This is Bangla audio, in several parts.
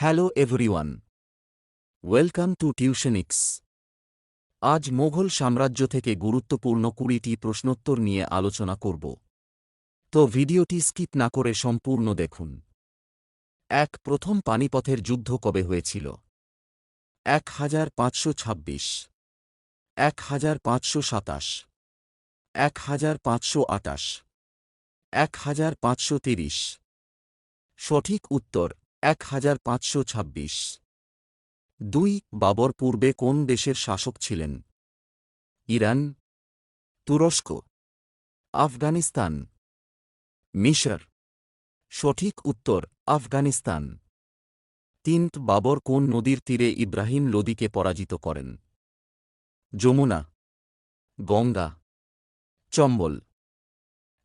Hello everyone welcome to Tuitionix আজ মোঘল সাম্রাজ্য থেকে গুরুত্বপূর্ণ কুড়িটি প্রশ্নোত্তর নিয়ে আলোচনা করব। তো ভিডিওটি স্কিপ না করে সম্পূর্ণ দেখুন। এক, প্রথম পানিপথের যুদ্ধ কবে হয়েছিল? এক হাজার পাঁচশো ছাব্বিশ। এক হাজার পাঁচশো সাতাশ। এক হাজার পাঁচশো আটাশ এক হাজার পাঁচশো তিরিশ। সঠিক উত্তর এক হাজার পাঁচশো ছাব্বিশ। দুই, বাবর পূর্বে কোন দেশের শাসক ছিলেন? ইরান, তুরস্ক, আফগানিস্তান। মিশর, সঠিক উত্তর, আফগানিস্তান। তিন, বাবর কোন নদীর তীরে ইব্রাহিম লোদিকে পরাজিত করেন? যমুনা, গঙ্গা, চম্বল।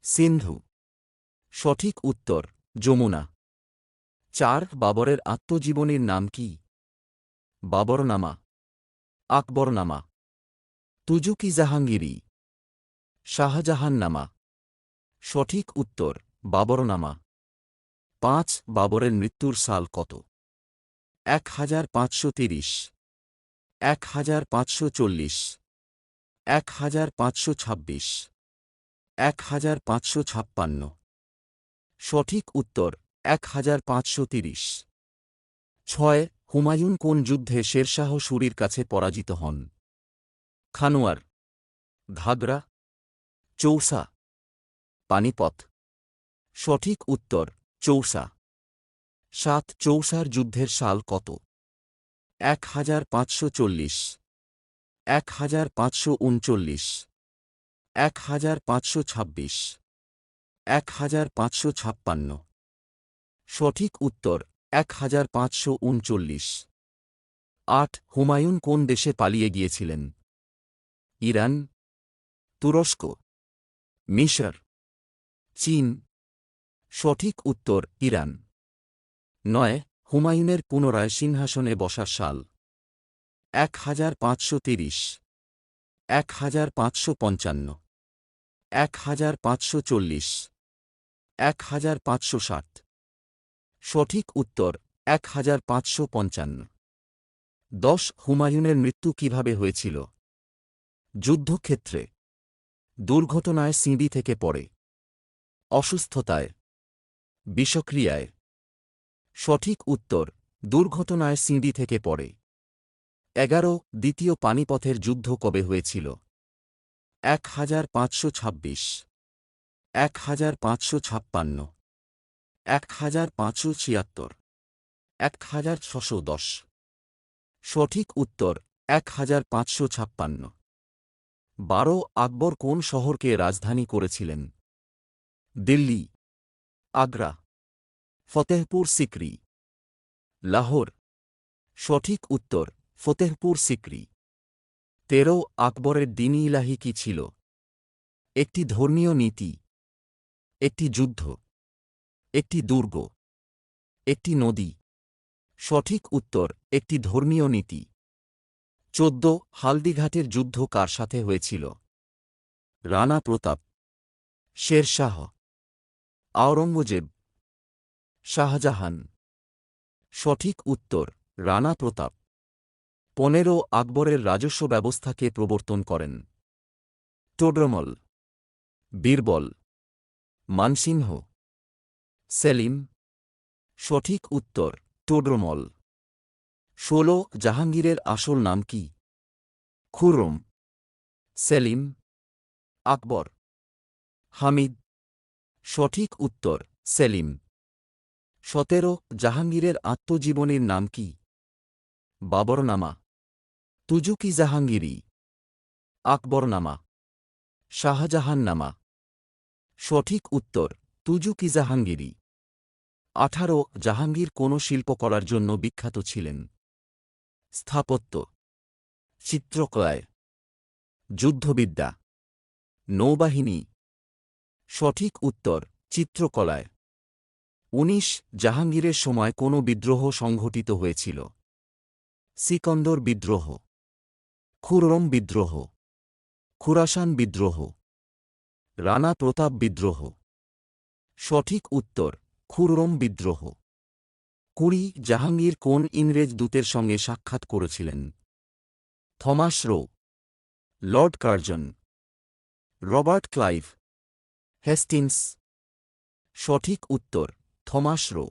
সিন্ধু, সঠিক উত্তর, যমুনা। চার বাবরের আত্মজীবনীর নাম কি? বাবরনামা। আকবরনামা। তুজুকি জাহাঙ্গীরি। শাহজাহান্নামা। সঠিক উত্তর, বাবরনামা। পাঁচ বাবরের মৃত্যুর সাল কত? এক হাজার পাঁচশো তিরিশ। এক হাজার পাঁচশো চল্লিশ। এক হাজার পাঁচশো ছাব্বিশ। এক হাজার পাঁচশো ছাপ্পান্ন। সঠিক উত্তর এক হাজার পাঁচশো তিরিশ। ছয়, হুমায়ুন কোন যুদ্ধে শেরশাহ সুরির কাছে পরাজিত হন? খানোয়ার, ঘাগরা, চৌসা, পানিপথ। সঠিক উত্তর, চৌসা। সাত, চৌসার যুদ্ধের সাল কত? এক হাজার পাঁচশো চল্লিশ। এক হাজার পাঁচশো উনচল্লিশ। এক হাজার পাঁচশো ছাব্বিশ। এক হাজার পাঁচশো ছাপ্পান্ন। সঠিক উত্তর, এক হাজার পাঁচশো উনচল্লিশ। আট, হুমায়ুন কোন দেশে পালিয়ে গিয়েছিলেন? ইরান, তুরস্ক, মিশর, চীন। সঠিক উত্তর, ইরান। নয়, হুমায়ুনের পুনরায় সিংহাসনে বসার সাল। এক হাজার পাঁচশো তিরিশ। এক হাজার পাঁচশো পঞ্চান্ন। এক হাজার পাঁচশো চল্লিশ। এক হাজার পাঁচশো ষাট। সঠিক উত্তর এক হাজার পাঁচশো পঞ্চান্ন। দশ, হুমায়ুনের মৃত্যু কীভাবে হয়েছিল? যুদ্ধক্ষেত্রে। দুর্ঘটনায় সিঁড়ি থেকে পড়ে। অসুস্থতায়। বিষক্রিয়ায়। সঠিক উত্তর, দুর্ঘটনায় সিঁড়ি থেকে পড়ে। এগারো, দ্বিতীয় পানিপথের যুদ্ধ কবে হয়েছিল? এক হাজার পাঁচশো ছাব্বিশ। এক হাজার পাঁচশো ছাপ্পান্ন। এক হাজার পাঁচশো ছিয়াত্তর। এক হাজার ছশো দশ। সঠিক উত্তর, এক হাজার পাঁচশো ছাপ্পান্ন। বারো আকবর কোন শহরকে রাজধানী করেছিলেন? দিল্লি, আগ্রা, ফতেহপুর সিকরি। লাহোর। সঠিক উত্তর, ফতেহপুর সিকরি। তেরো আকবরের দিনী ইলাহি কি ছিল? একটি ধর্মীয় নীতি। একটি যুদ্ধ। একটি দুর্গ, একটি নদী। সঠিক উত্তর, একটি ধর্মীয় নীতি। চোদ্দ, হালদিঘাটের যুদ্ধ কার সাথে হয়েছিল? রানা প্রতাপ, শেরশাহ, আওরঙ্গজেব, শাহজাহান। সঠিক উত্তর, রানা প্রতাপ। পনেরো, আকবরের রাজস্ব ব্যবস্থাকে প্রবর্তন করেন। টোডরমল, বীরবল, মানসিংহ। সেলিম। সঠিক উত্তর, টোডরমল। ষোলো, জাহাঙ্গীরের আসল নাম কি? খুরম। সেলিম। আকবর। হামিদ। সঠিক উত্তর, সেলিম। সতেরো, জাহাঙ্গীরের আত্মজীবনীর নাম কি? বাবরনামা। তুজুকি জাহাঙ্গীরি। আকবরনামা। শাহজাহান্নামা। সঠিক উত্তর, তুজুকি জাহাঙ্গীরি। আঠারো জাহাঙ্গীর কোন শিল্পকলার জন্য বিখ্যাত ছিলেন। স্থাপত্য, চিত্রকলায়, যুদ্ধবিদ্যা, নৌবাহিনী, সঠিক উত্তর, চিত্রকলায়। উনিশ জাহাঙ্গীরের সময় কোনো বিদ্রোহ সংঘটিত হয়েছিল? সিকন্দর বিদ্রোহ খুররম বিদ্রোহ, খুরাসান বিদ্রোহ, রানা প্রতাপ বিদ্রোহ। সঠিক উত্তর খুররম বিদ্রোহ। কুড়ি জাহাঙ্গীর কোন ইংরেজ দূতের সঙ্গে সাক্ষাৎ করেছিলেন? Thomas Roe. Lord Curzon. Robert Clive. Hastings সঠিক উত্তর, থমাস রো।